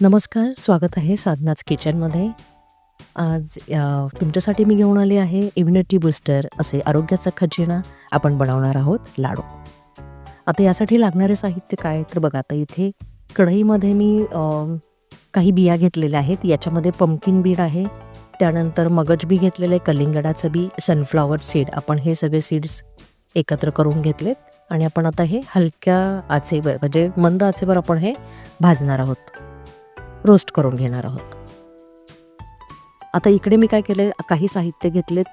नमस्कार स्वागत आहे साधनाच किचनमध्ये. आज तुमच्यासाठी मी घेऊन आले आहे इम्युनिटी बूस्टर असे आरोग्याचा खजिना आपण बनवणार आहोत लाडू. आता यासाठी लागणारे साहित्य काय? तर बघा आता इथे कढईमध्ये मी काही बिया घेतलेल्या आहेत. याच्यामध्ये पंपकिन बीड आहे. त्यानंतर मगज बी घेतलेलं आहे कलिंगडाचं बी सनफ्लॉवर सीड आपण हे सगळे सीड्स एकत्र करून घेतलेत. आणि आपण आता हे हलक्या आचेवर म्हणजे मंद आचेवर आपण हे भाजणार आहोत. रोस्ट करून घेणार आहोत. आता इकडे मी काय केलं काही साहित्य घेतलेत.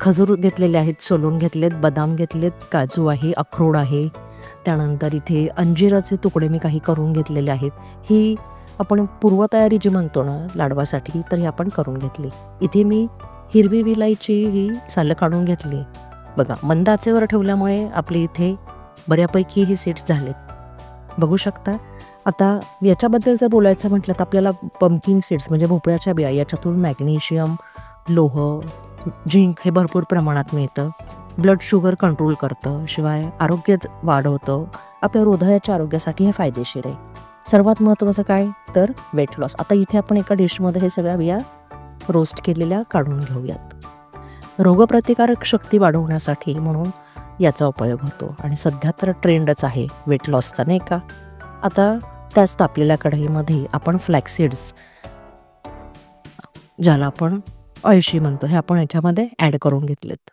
खजूर घेतलेले आहेत सोलून घेतलेत बदाम घेतलेत काजू आहे अक्रोड आहे. त्यानंतर इथे अंजिराचे तुकडे मी काही करून घेतलेले आहेत. ही आपण पूर्वतयारी जी म्हणतो ना लाडवासाठी तर ही आपण करून घेतली. इथे मी हिरवी विलायची ही सालं काढून घेतली. बघा मंदाचेवर ठेवल्यामुळे आपले इथे बऱ्यापैकी हे सीट्स झालेत. बघू शकता? आता याच्याबद्दल जर बोलायचं म्हटलं तर आपल्याला पंपकिन सीड्स म्हणजे भोपळ्याच्या बिया याच्यातून मॅग्नेशियम लोह झिंक हे भरपूर प्रमाणात मिळतं. ब्लड शुगर कंट्रोल करतं शिवाय आरोग्य वाढवतं. आपल्या हृदयाच्या आरोग्यासाठी हे फायदेशीर आहे. सर्वात महत्त्वाचं काय? तर वेट लॉस आता इथे आपण एका डिशमध्ये हे सगळ्या बिया रोस्ट केलेल्या काढून घेऊयात. रोगप्रतिकारक शक्ती वाढवण्यासाठी म्हणून याचा उपयोग होतो. आणि सध्या तर ट्रेंडच आहे वेट लॉसचा नाही का? आता त्याच तापलेल्या कढईमध्ये आपण फ्लॅक्सिड्स ज्याला आपण अळशी म्हणतो हे आपण याच्यामध्ये ॲड करून घेतलेत.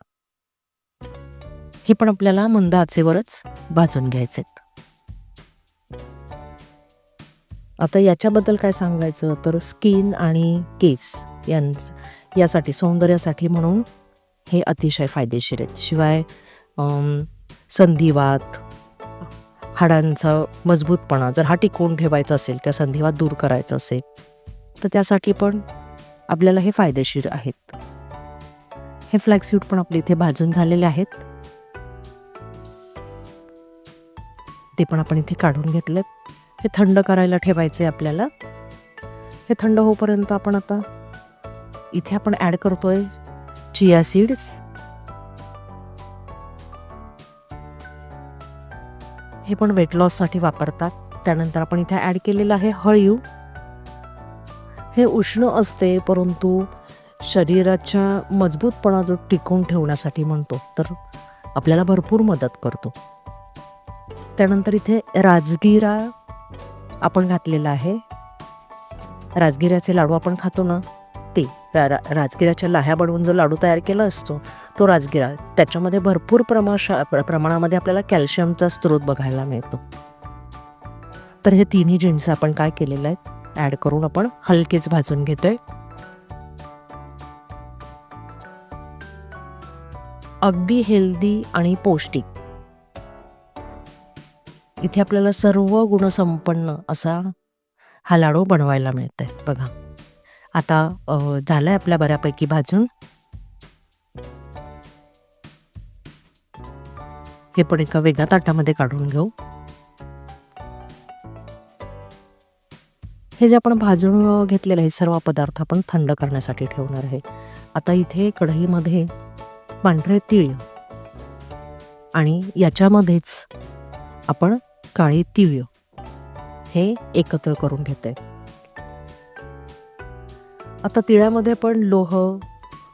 हे पण आपल्याला मंद आचेवरच भाजून घ्यायचेत. आता याच्याबद्दल काय सांगायचं? तर स्किन आणि केस यांच यासाठी सौंदर्यासाठी म्हणून हे अतिशय फायदेशीर आहेत. शिवाय संधिवात हाडांचा मजबूतपणा जर हा टिकवून ठेवायचा असेल किंवा संधिवात दूर करायचा असेल तर त्यासाठी पण आपल्याला हे फायदेशीर आहेत. हे फ्लॅक्सीड पण आपले इथे भाजून झालेले आहेत. ते पण आपण इथे काढून घेतलेत. हे थंड करायला ठेवायचे आपल्याला. हे थंड होईपर्यंत आपण आता इथे आपण ॲड करतोय चिया सीड्स हे पण वेट लॉससाठी वापरतात. त्यानंतर आपण इथे ॲड केलेलं आहे हळीव. हे उष्ण असते परंतु शरीराच्या मजबूतपणा जो टिकून ठेवण्यासाठी म्हणतो तर आपल्याला भरपूर मदत करतो. त्यानंतर इथे राजगिरा आपण घातलेला आहे. राजगिऱ्याचे लाडू आपण खातो ना? रा रा राजगिराच्या लाह्या बनवून जो लाडू तयार केला असतो तो राजगिरा. त्याच्यामध्ये भरपूर प्रमाशा प्र- प्रमाणामध्ये आपल्याला कॅल्शियमचा स्रोत बघायला मिळतो. तर हे तिन्ही जिन्स आपण काय केलेलं आहे ॲड करून आपण हलकेच भाजून घेतोय. अगदी हेल्दी आणि पौष्टिक. इथे आपल्याला सर्व गुणसंपन्न असा हा लाडू बनवायला मिळत आहे बघा. आता झालं झालंय आपल्या बऱ्यापैकी भाजून. हे पण एका वेगळ्या ताटामध्ये काढून घेऊ. हे जे आपण भाजून घेतलेलं आहे सर्व पदार्थ आपण थंड करण्यासाठी ठेवणार आहे. आता इथे कढईमध्ये पांढरे तीळ आणि याच्यामध्येच आपण काळी तीळ हे एकत्र करून घेते आता तिळामध्ये पण लोह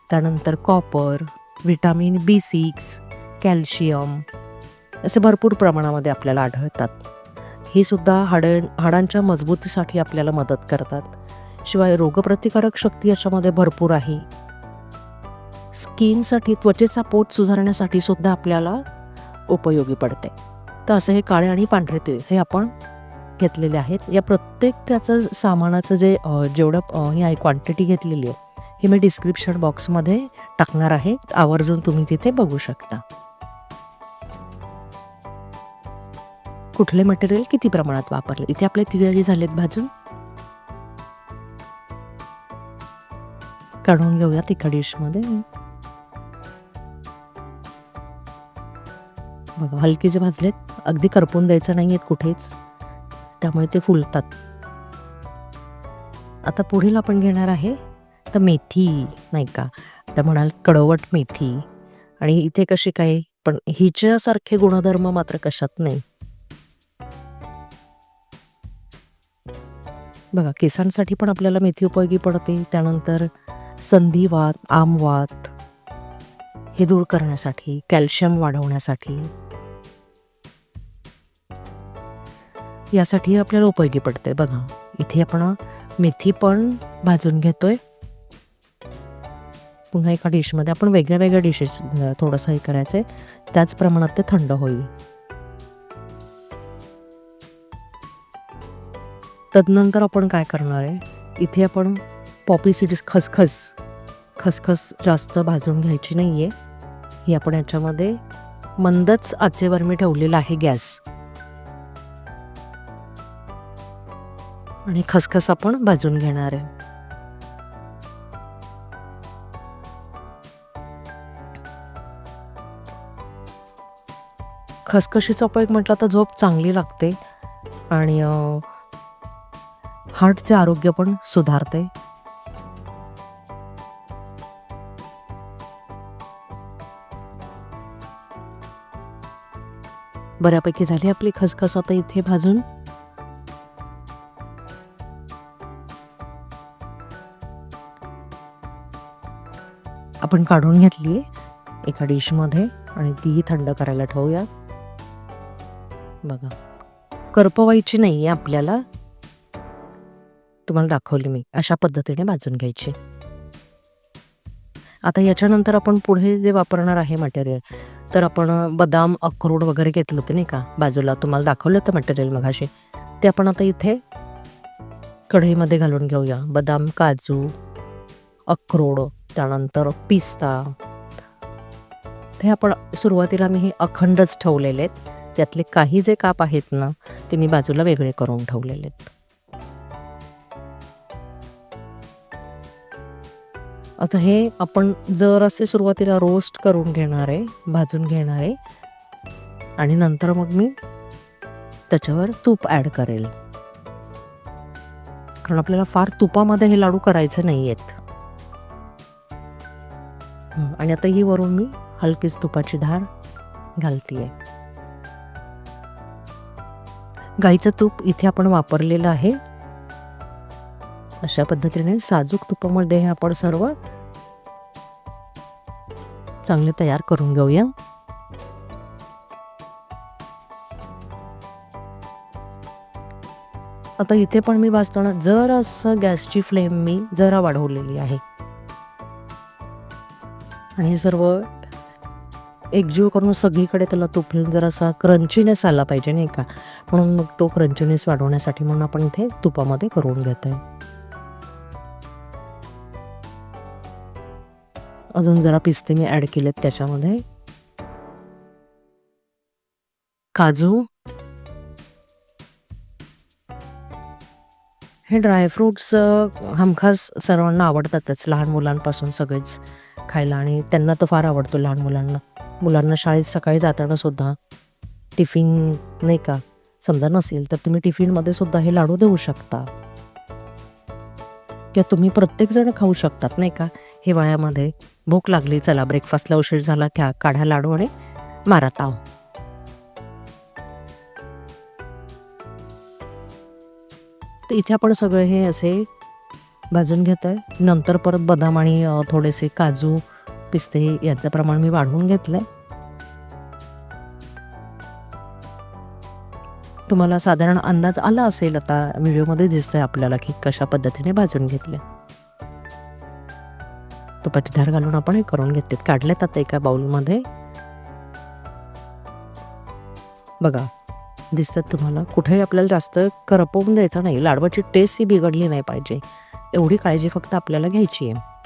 त्यानंतर copper vitamin B six calcium असे भरपूर प्रमाणामध्ये आपल्याला आढळतात. ही सुद्धा हाड हाडांच्या मजबूतीसाठी आपल्याला मदत करतात. शिवाय रोगप्रतिकारक शक्ती याच्यामध्ये भरपूर आहे. स्किनसाठी त्वचेचा पोत सुधारण्यासाठी सुद्धा आपल्याला उपयोगी पडते. तर असे हे काळे आणि पांढरे तीळ हे आपण घेतलेले आहेत. या प्रत्येकाचं सामानाचं जे जेवढं हे आहे क्वांटिटी घेतलेली आहे हे मी डिस्क्रिप्शन बॉक्समध्ये टाकणार आहे. आवर्जून तुम्ही तिथे बघू शकता. कुठले मटेरियल किती प्रमाणात वापरले? इथे आपले तिळही झालेत भाजून. काढून घेऊयात एका डिशमध्ये. बघा हलके जे भाजलेत अगदी करपून द्यायचं नाही आहेत कुठेच. त्यामुळे ते फुलतात. आता पुढील आपण घेणार आहे तर मेथी नाही का? तर म्हणाल कडवट मेथी. आणि इथे कशी काय? पण हिच्यासारखे गुणधर्म मात्र कशात नाही. बघा केसांसाठी पण आपल्याला मेथी उपयोगी पडते. त्यानंतर संधिवात आमवात हे दूर करण्यासाठी कॅल्शियम वाढवण्यासाठी. यासाठी आपल्याला उपयोगी पडते बघा इथे आपण मेथी पण भाजून घेतोय. पुन्हा एका डिशमध्ये आपण वेगळ्या वेगळ्या डिशेस थोडंसं हे करायचं आहे त्याच प्रमाणात ते थंड होईल. तदनंतर आपण काय करणार आहे? इथे आपण पॉपी सीड्स खसखस खसखस जास्त भाजून घ्यायची नाही आहे ही आपण याच्यामध्ये मंदच आचेवर मी ठेवलेला आहे गॅस. आणि खसखस आपण भाजून घेणार आहे. खसखशीचा उपयोग म्हटलं तर झोप चांगली लागते आणि हार्टचे आरोग्य पण सुधारते. बऱ्यापैकी झाली आपली खसखस आता इथे भाजून आपण काढून घेतली एका डिशमध्ये आणि तीही थंड करायला ठेवूया बघा करपवायची नाही आहे आपल्याला. तुम्हाला दाखवली मी अशा पद्धतीने भाजून घ्यायची. आता याच्यानंतर आपण पुढे जे वापरणार आहे मटेरियल तर आपण बदाम अक्रोड वगैरे घेतलं होतं नाही का? बाजूला तुम्हाला दाखवलं होतं मटेरियल मगाशी ते आपण आता इथे कढईमध्ये घालून घेऊया. बदाम काजू अक्रोड त्यानंतर पिस्ता. ते आपण सुरुवातीला मी हे अखंडच ठेवलेले आहेत. त्यातले काही जे काप आहेत ना ते मी बाजूला वेगळे करून ठेवलेले आहेत. आता हे आपण जर असे सुरुवातीला रोस्ट करून घेणार आहे भाजून घेणार आहे आणि नंतर मग मी त्याच्यावर तूप ॲड करेल. कारण आपल्याला फार तुपामध्ये हे लाडू करायचे नाही आहेत आणि आता ही वरून मी हलकीच तुपाची धार घालतीये. गाईचं तूप इथे आपण वापरलेलं आहे. अशा पद्धतीने साजूक तुपामध्ये हे आपण सर्व चांगले तयार करून घेऊया. आता इथे पण मी भाजताना जर असं गॅसची फ्लेम मी जरा वाढवलेली आहे. आणि हे सर्व एकजीव करून सगळीकडे त्याला तूप घेऊन जरासा क्रंचीनेस आला पाहिजे नाही का? म्हणून मग तो क्रंचीनेस वाढवण्यासाठी म्हणून आपण इथे तुपामध्ये करून घेत आहे अजून जरा पिस्ते मी ॲड केलेत त्याच्यामध्ये. काजू. हे ड्रायफ्रूट्स हमखास सर्वांना आवडतातच लहान मुलांपासून सगळेच. खायला आणि त्यांना तर फार आवडतो लहान मुलांना. मुलांना शाळेत सकाळी जाताना सुद्धा टिफिन नाही का? समजा नसेल तर तुम्ही टिफिनमध्ये सुद्धा हे लाडू देऊ शकता. किंवा तुम्ही प्रत्येकजण खाऊ शकतात नाही का? हिवाळ्यामध्ये भूक लागली चला ब्रेकफास्टला उशीर झाला घ्या काढा लाडू आणि मारा ताव. तर इथे आपण सगळे हे असे भाजून घेत आहे नंतर परत बदाम आणि थोडेसे काजू पिस्ते याचं प्रमाण मी वाढवून घेतलंय. तुम्हाला साधारण अंदाज आला असेल आता व्हिडिओमध्ये दिसतंय आपल्याला की कशा पद्धतीने भाजून घेतले तुपाची धार घालून आपण हे करून घेतलेत. काढलेत आता एका बाउलमध्ये. बघा दिसतात तुम्हाला कुठेही आपल्याला जास्त करपवून द्यायचं नाही. लाडवाची टेस्ट ही बिघडली नाही पाहिजे. एवढी काळजी फक्त आपल्याला घ्यायची आहे.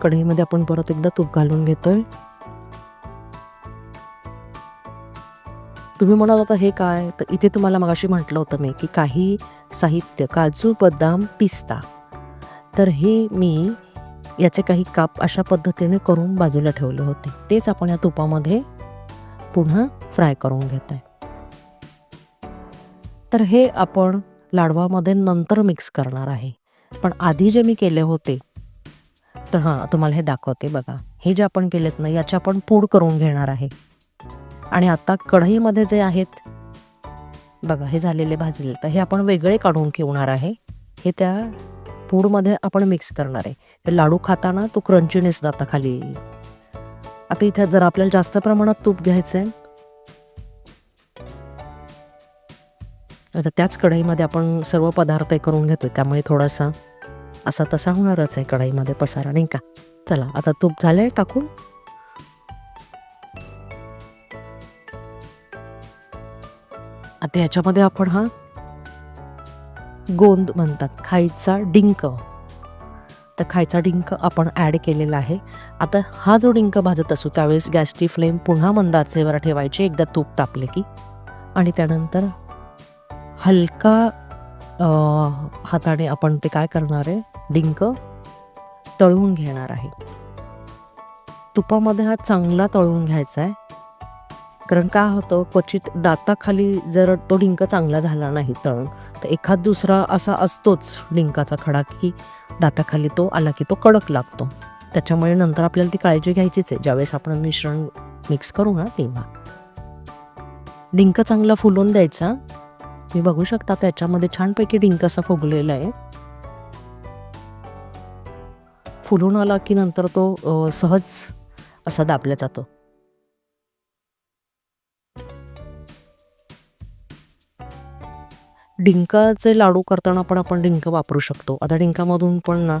कढईमध्ये आपण परत एकदा तूप घालून घेतोय. तुम्ही म्हणाल आता हे काय? तर इथे तुम्हाला मगाशी म्हटलं होतं मी की काही साहित्य काजू बदाम पिस्ता. तर हे मी याचे काही काप अशा पद्धतीने करून बाजूला ठेवले होते. तेच आपण या तुपामध्ये पुन्हा फ्राय करून घेत आहे तर हे आपण लाडवामध्ये नंतर मिक्स करणार आहे. पण आधी जे मी केले होते तर हां तुम्हाला हे दाखवते बघा. हे जे आपण केलेत ना याचे आपण पूड करून घेणार आहे. आणि आता कढईमध्ये जे आहेत बघा हे झालेले भाजलेले. तर हे आपण वेगळे काढून ठेवणार आहे. हे त्या पूडमध्ये आपण मिक्स करणार आहे. लाडू खाताना तो क्रंचीनेस जाता खाली. येईल आता इथे जर आपल्याला जास्त प्रमाणात तूप घ्यायचं आहे आता त्याच कढईमध्ये आपण सर्व पदार्थ हे करून आहे त्यामुळे थोडासा असा तसा होणारच आहे कढईमध्ये पसारा नाही का? चला आता तूप झालंय टाकून. आता याच्यामध्ये आपण हा गोंद म्हणतात खायचा डिंक. तर खायचा डिंक आपण ॲड केलेला आहे. आता हा जो डिंक भाजत असू त्यावेळेस गॅसची फ्लेम पुन्हा मंदाचेवर ठेवायची एकदा तूप तापले की. आणि त्यानंतर हलका हाताने आपण ते काय करणार आहे? डिंक तळून घेणार आहे. तुपामध्ये हा चांगला तळून घ्यायचा आहे. कारण काय होतं? क्वचित दाताखाली जर तो डिंक चांगला झाला नाही तळून तर एखाद दुसरा असा असतोच डिंकाचा खडा की दाताखाली तो आला की तो कडक लागतो. त्याच्यामुळे नंतर आपल्याला ती काळजी घ्यायचीच आहे. ज्यावेळेस आपण मिश्रण मिक्स करू ना तेव्हा. डिंक चांगला फुलून द्यायचा. तुम्ही बघू शकता त्याच्यामध्ये छानपैकी डिंक असा फुगलेला आहे. फुलून आला की नंतर तो सहज असा दाबला जातो. डिंकाचे लाडू करताना पण आपण डिंक वापरू शकतो. आता डिंकामधून पण ना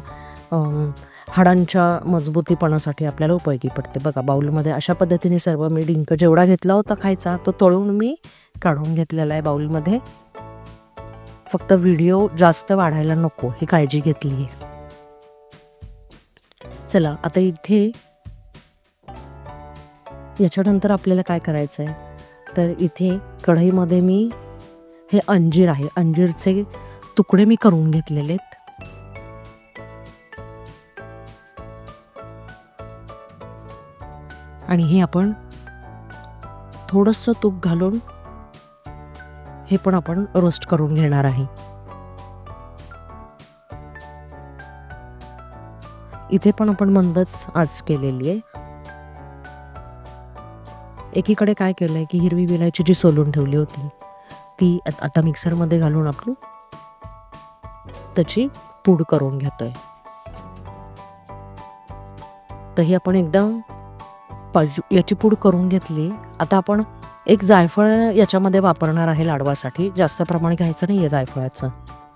हाडांच्या मजबूतीपणासाठी आपल्याला उपयोगी पडते. बघा बाऊलमध्ये अशा पद्धतीने सर्व मी डिंक जेवढा घेतला होता खायचा तो तळून मी काढून घेतलेला आहे बाउलमध्ये. फक्त व्हिडिओ जास्त वाढायला नको ही काळजी घेतली आहे चला आता इथे याच्यानंतर आपल्याला काय करायचं आहे तर इथे कढईमध्ये मी हे अंजीर आहे. अंजीरचे तुकडे मी करून घेतलेले आहेत आणि हे आपण थोडंसं तूप घालून हे पण आपण रोस्ट करून घेणार आहे. इथे पण आपण मंदच आज केलेली आहे. एकीकडे काय केलंय की हिरवी विलायची जी सोलून ठेवली होती ती आता मिक्सरमध्ये घालून आपण त्याची पूड करून घेतोय. तर ही आपण एकदम याची पूड करून घेतली. आता आपण एक जायफळ याच्यामध्ये वापरणार आहे लाडवासाठी. जास्त प्रमाणे घ्यायचं नाही आहे जायफळाचं.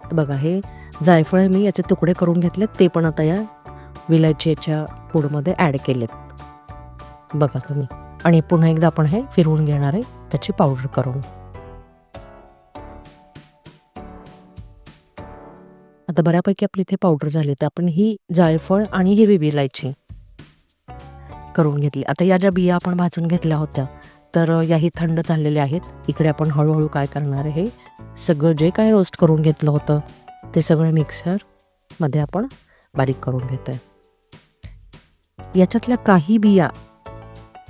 तर बघा हे जायफळ मी याचे तुकडे करून घेतलेत ते पण आता या विलायचीच्या पूडमध्ये ॲड केलेत. बघा तुम्ही. आणि पुन्हा एकदा आपण हे फिरवून घेणार आहे त्याची पावडर करून. आता बऱ्यापैकी आपली इथे पावडर झाली तर आपण ही जायफळ आणि हिरवी विलायची करून घेतली. आता या ज्या बिया आपण भाजून घेतल्या होत्या तर याही थंड झालेल्या आहेत. इकडे आपण हळूहळू काय करणार आहे? सगळं जे काय रोस्ट करून घेतलं होतं ते सगळं मिक्सरमध्ये आपण बारीक करून घेतो आहे याच्यातल्या काही बिया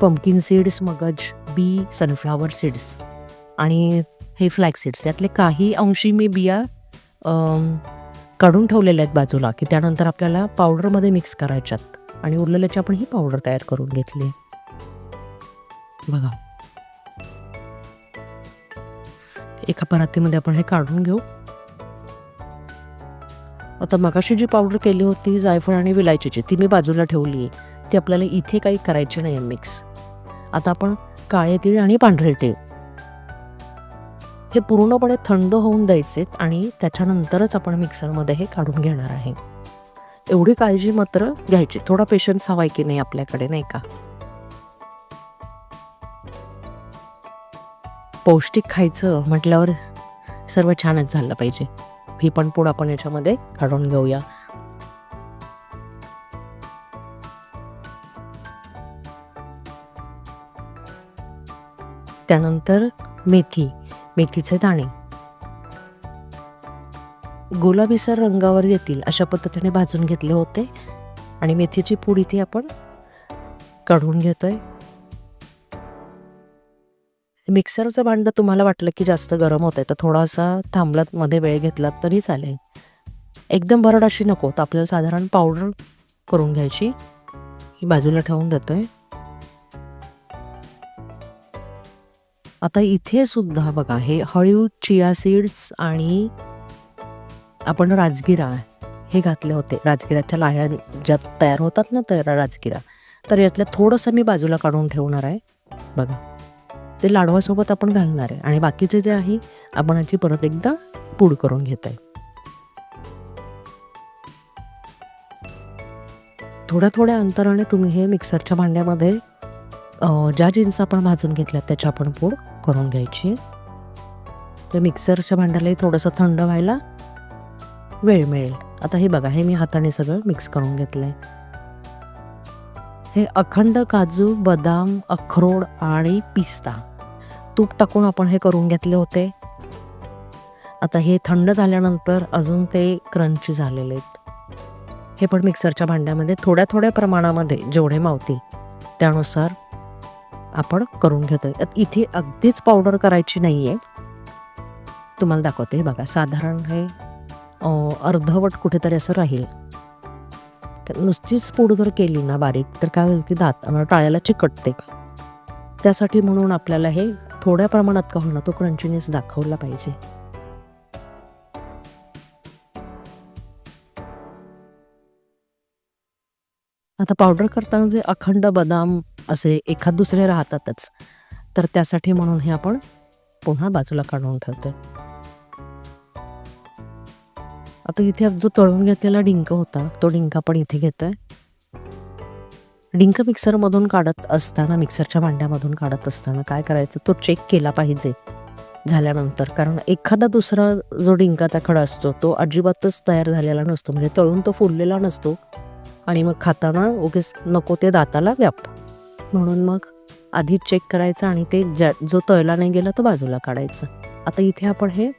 पंपकिन सीड्स मगज बी सनफ्लावर सीड्स आणि हे फ्लॅक सीड्स यातले काही अंशी मी बिया काढून ठेवलेल्या आहेत बाजूला की त्यानंतर आपल्याला पावडरमध्ये मिक्स करायच्यात. आणि उरलेल्याची आपण ही पावडर तयार करून घेतली बघा. एका परातीमध्ये आपण हे काढून घेऊ. आता मगाशी जी पावडर केली होती जायफळ आणि विलायचीची ती मी बाजूला ठेवली आहे. ती आपल्याला इथे काही करायची नाही आहे मिक्स आता आपण काळे तीळ आणि पांढरे तीळ. हे पूर्णपणे थंड होऊन द्यायचे आणि त्याच्यानंतरच आपण मिक्सरमध्ये हे काढून घेणार आहे. एवढी काळजी मात्र घ्यायची. थोडा पेशन्स हवाय की नाही आपल्याकडे नाही का? पौष्टिक खायचं म्हटल्यावर सर्व छानच झालं पाहिजे. ही पण पूड आपण याच्यामध्ये काढून घेऊया. त्यानंतर मेथी मेथीचे दाणे. गुलाबीसर रंगावर येतील अशा पद्धतीने भाजून घेतले होते आणि मेथीची पूड इथे आपण काढून घेतोय. मिक्सरचं भांडं तुम्हाला वाटलं की जास्त गरम होत आहे तर थोडासा थांबलात मध्ये वेळ घेतलात तरी चालेल. एकदम भरड अशी नको तर आपल्याला साधारण पावडर करून घ्यायची. ही बाजूला ठेवून देतोय. आता इथे सुद्धा बघा हे हळीव चिया सीड्स आणि आपण राजगिरा हे घातले होते. राजगिराच्या लाह्या ज्या तयार होतात ना तर राजगिरा. तर यातल्या थोडंसं मी बाजूला काढून ठेवणार आहे. बघा. ते लाडवासोबत आपण घालणार आहे. आणि बाकीचे जे आहे आपण याची परत एकदा पूड करून घेत आहे. थोड्या थोड्या अंतराने तुम्ही हे मिक्सरच्या भांड्यामध्ये ज्या जीन्स आपण भाजून घेतल्या त्याची आपण पूड करून घ्यायची. ते मिक्सरच्या भांड्यालाही थोडंसं थंड व्हायला वेळ मिळेल. आता हे बघा हे मी हाताने सगळं मिक्स करून घेतलं आहे हे अखंड काजू बदाम अखरोड आणि पिस्ता. तूप टाकून आपण हे करून घेतले होते. आता हे थंड झाल्यानंतर अजून ते क्रंची झालेले आहेत. हे पण मिक्सरच्या भांड्यामध्ये थोड्या थोड्या प्रमाणामध्ये जेवढे मावतील त्यानुसार आपण करून घेतोय. इथे अगदीच पावडर करायची नाही आहे तुम्हाला दाखवते. हे बघा साधारण हे अर्धवट कुठेतरी असं राहील. नुसतीच पूड जर केली ना बारीक तर काय होईल ती दात टाळ्याला चिकटते. त्यासाठी म्हणून आपल्याला हे थोड्या प्रमाणात का होणार तो क्रंचीनेस दाखवला पाहिजे. आता पावडर करताना जे अखंड बदाम असे एखाद दुसरे राहतातच तर त्यासाठी म्हणून हे आपण पुन्हा बाजूला काढून ठेवतो. आता इथे जो तळून घेतलेला डिंक होता तो डिंक आपण इथे घेतोय. डिंक मिक्सरमधून काढत असताना मिक्सरच्या भांड्यामधून काढत असताना काय करायचं? तो चेक केला पाहिजे झाल्यानंतर. कारण एखादा दुसरा जो डिंकाचा खडा असतो तो अजिबातच तयार झालेला नसतो. म्हणजे तळून तो फुललेला नसतो. आणि मग खाताना उगीच नको ते दाताला व्याप. म्हणून मग आधी चेक करायचं आणि ते ज्या जो तळला नाही गेला तो बाजूला काढायचं. आता इथे आपण हे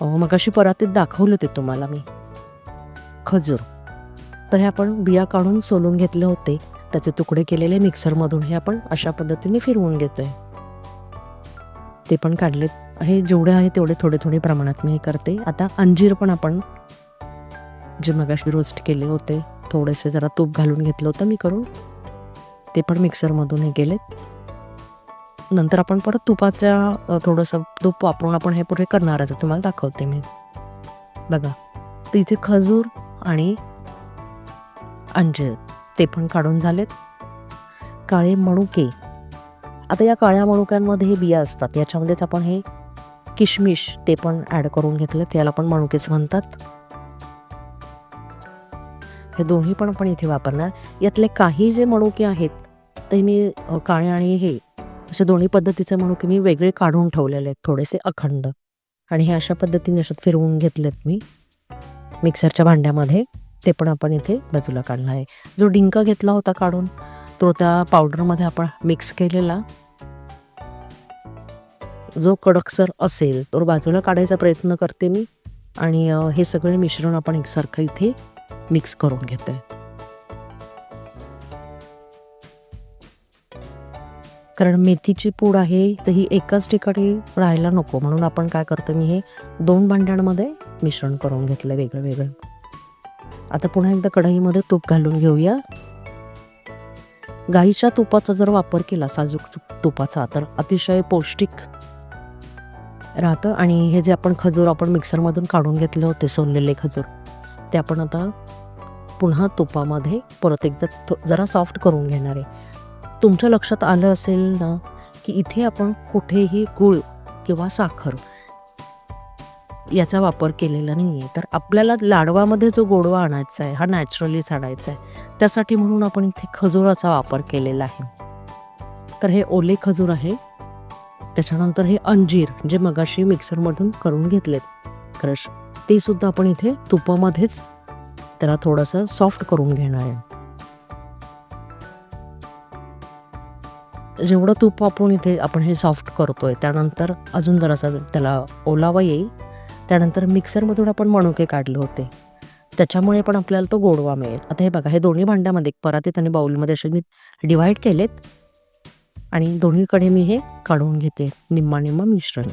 मग मगाशी परातीत दाखवलं ते तुम्हाला मी. खजूर. तर हे आपण बिया काढून सोलून घेतले होते. त्याचे तुकडे केलेले मिक्सरमधून हे आपण अशा पद्धतीने फिरवून घेतोय. ते पण काढलेत हे जेवढे आहे तेवढे थोडे थोडे प्रमाणात मी हे करते. आता अंजीर पण आपण जे मगाशी रोस्ट केले होते थोडेसे जरा तूप घालून घेतलं होतं मी करून. ते पण मिक्सरमधून हे केलेत. नंतर आपण परत तुपाच्या थोडंसं तूप वापरून आपण हे पुढे करणार आहे तुम्हाला दाखवते मी. बघा तर इथे खजूर आणि अंजीर ते पण काढून झालेत. काळे मणुके. आता या काळ्या मणुक्यांमध्ये हे बिया असतात. याच्यामध्येच आपण हे किशमिश ते पण ॲड करून घेतलं. त्याला पण मणुकेच म्हणतात. हे दोन्ही पण आपण इथे वापरणार. यातले काही जे मणुके आहेत ते मी काळे आणि हे असे दोन्ही पद्धतीचे मणुके मी वेगळे काढून ठेवलेले आहेत थोडेसे अखंड. आणि हे अशा पद्धतीने अशात फिरवून घेतलेत मी मिक्सरच्या भांड्यामध्ये. ते पण आपण इथे बाजूला काढला आहे. जो डिंक घेतला होता काढून तो त्या पावडरमध्ये आपण मिक्स केलेला. जो कडकसर असेल तो बाजूला काढायचा प्रयत्न करते मी. आणि हे सगळे मिश्रण आपण एकसारखं इथे मिक्स करून घेते कारण मेथीची पूड आहे तर ही एकाच ठिकाणी राहायला नको. म्हणून आपण काय करतो मी हे दोन भांड्यांमध्ये मिश्रण करून घेतलं वेगळं वेगळं आता पुन्हा एकदा कढईमध्ये तूप घालून घेऊया. गाईच्या तुपाचा जर वापर केला साजूक तुपाचा तर अतिशय पौष्टिक राहतं. आणि हे जे आपण खजूर आपण मिक्सरमधून काढून घेतले होते सोललेले खजूर ते आपण आता पुन्हा तुपामध्ये परत एकदा जरा सॉफ्ट करून घेणार आहे. तुमच्या लक्षात आलं असेल ना की इथे आपण कुठेही गूळ किंवा साखर याचा वापर केलेला नाही आहे तर आपल्याला लाडवामध्ये जो गोडवा आणायचा आहे हा नॅचरलीच आणायचा आहे. त्यासाठी म्हणून आपण इथे खजुराचा वापर केलेला आहे. तर हे ओले खजूर आहे. त्याच्यानंतर हे अंजीर जे मगाशी मिक्सरमधून करून घेतलेत. क्रश ते सुद्धा आपण इथे तुपामध्येच त्याला थोडंसं सॉफ्ट करून घेणार आहे. जेवढं तूप वापरून इथे आपण हे सॉफ्ट करतोय त्यानंतर अजून जरासा त्याला ओलावा येईल. त्यानंतर मिक्सरमधून आपण मणुके काढले होते. त्याच्यामुळे पण आपल्याला तो गोडवा मिळेल. आता हे बघा हे दोन्ही भांड्यामध्ये परत परातीत आणि बाउलमध्ये असे मी डिवाईड केलेत. आणि दोन्हीकडे मी हे काढून घेते निम्मा निम्मा मिश्रण.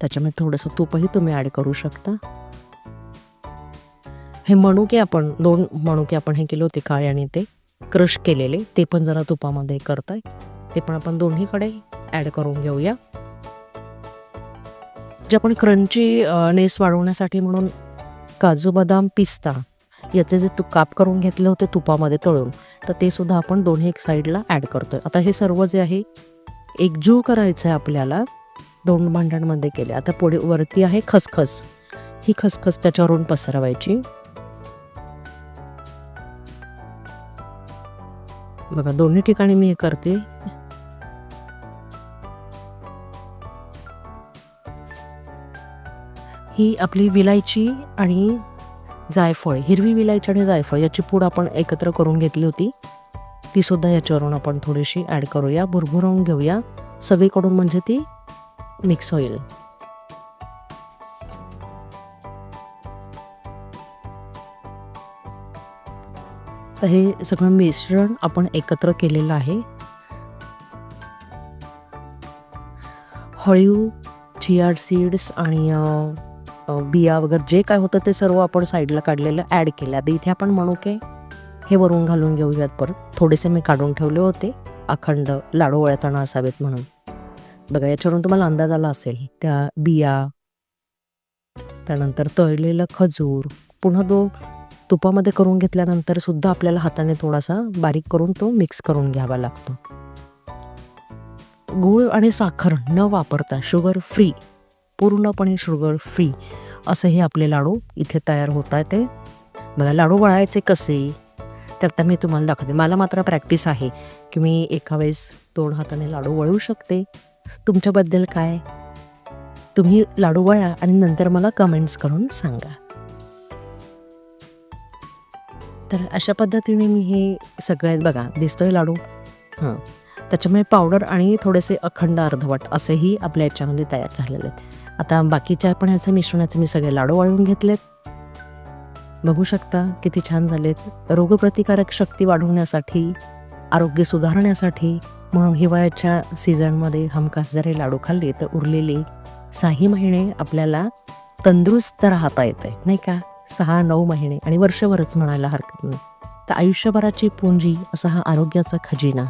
त्याच्यामध्ये थोडंसं तूपही तुम्ही ॲड करू शकता. हे मणुके आपण दोन मणुके आपण हे केले होते काळे आणि ते क्रश केलेले. ते पण जरा तुपामध्ये करताय. ते पण आपण दोन्हीकडे ॲड करून घेऊया. जे आपण क्रंची नेस वाढवण्यासाठी म्हणून काजू बदाम पिस्ता याचे जे तू काप करून घेतले होते तुपामध्ये तळून तर ते सुद्धा आपण दोन्ही एक साईडला ॲड करतोय. आता हे सर्व जे आहे एकजीव करायचं आहे आपल्याला दोन भांड्यांमध्ये केले आता पुढे वरती आहे खसखस. ही खसखस त्याच्यावरून पसरवायची. बघा दोन्ही ठिकाणी मी हे करते. ही आपली विलायची आणि जायफळ हिरवी विलायची आणि जायफळ याची पूड आपण एकत्र करून घेतली होती. ती सुद्धा याच्यावरून आपण थोडीशी ॲड करूया भुरभुरवून घेऊया. सगळीकडून म्हणजे ती मिक्स होईल. तर हे सगळं मिश्रण आपण एकत्र केलेलं आहे. हळीव चियार सीड्स आणि बिया वगैरे जे काय होतं ते सर्व आपण साईडला काढलेलं ॲड केलं. आता इथे आपण म्हणू की हे वरून घालून घेऊयात परत. थोडेसे मी काढून ठेवले होते. अखंड लाडू वळताना असावेत म्हणून. बघा याच्यावरून तुम्हाला अंदाज आला असेल. त्या बिया त्यानंतर तळलेलं खजूर पुन्हा तो तुपामध्ये करून घेतल्यानंतर सुद्धा आपल्याला हाताने थोडासा बारीक करून तो मिक्स करून घ्यावा लागतो. गूळ आणि साखर न वापरता शुगर फ्री पूर्णपणे शुगर फ्री असे हे आपले लाडू इथे तयार होत आहे ते बघा लाडू वळायचे कसे? तर आता मी तुम्हाला दाखवते. मला मात्र प्रॅक्टिस आहे की मी एका वेळेस दोन हाताने लाडू वळवू शकते. तुमच्याबद्दल काय? तुम्ही लाडू वळा आणि नंतर मला कमेंट्स करून सांगा. तर अशा पद्धतीने मी हे सगळे बघा दिसतोय लाडू. हां. त्याच्यामुळे पावडर आणि थोडेसे अखंड अर्धवट असेही आपल्या याच्यामध्ये तयार झालेले आहेत. आता बाकीच्या पण ह्याचं मिश्रणाचे मी सगळे लाडू वाळून घेतलेत. बघू शकता किती छान झालेत. रोगप्रतिकारक शक्ती वाढवण्यासाठी आरोग्य सुधारण्यासाठी म्हणून हिवाळ्याच्या सीझनमध्ये हमखास जर हे लाडू खाल्ले तर उरलेले सहा महिने आपल्याला तंदुरुस्त राहता येते नाही का? सहा नऊ महिने आणि वर्षभरच म्हणायला हरकत नाही. तर आयुष्यभराची पुंजी असा हा आरोग्याचा खजिना.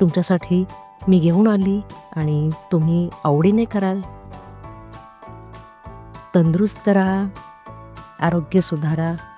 तुमच्यासाठी मी घेऊन आली आणि तुम्ही आवडीने कराल. तंदुरुस्त राहा आरोग्य सुधारा.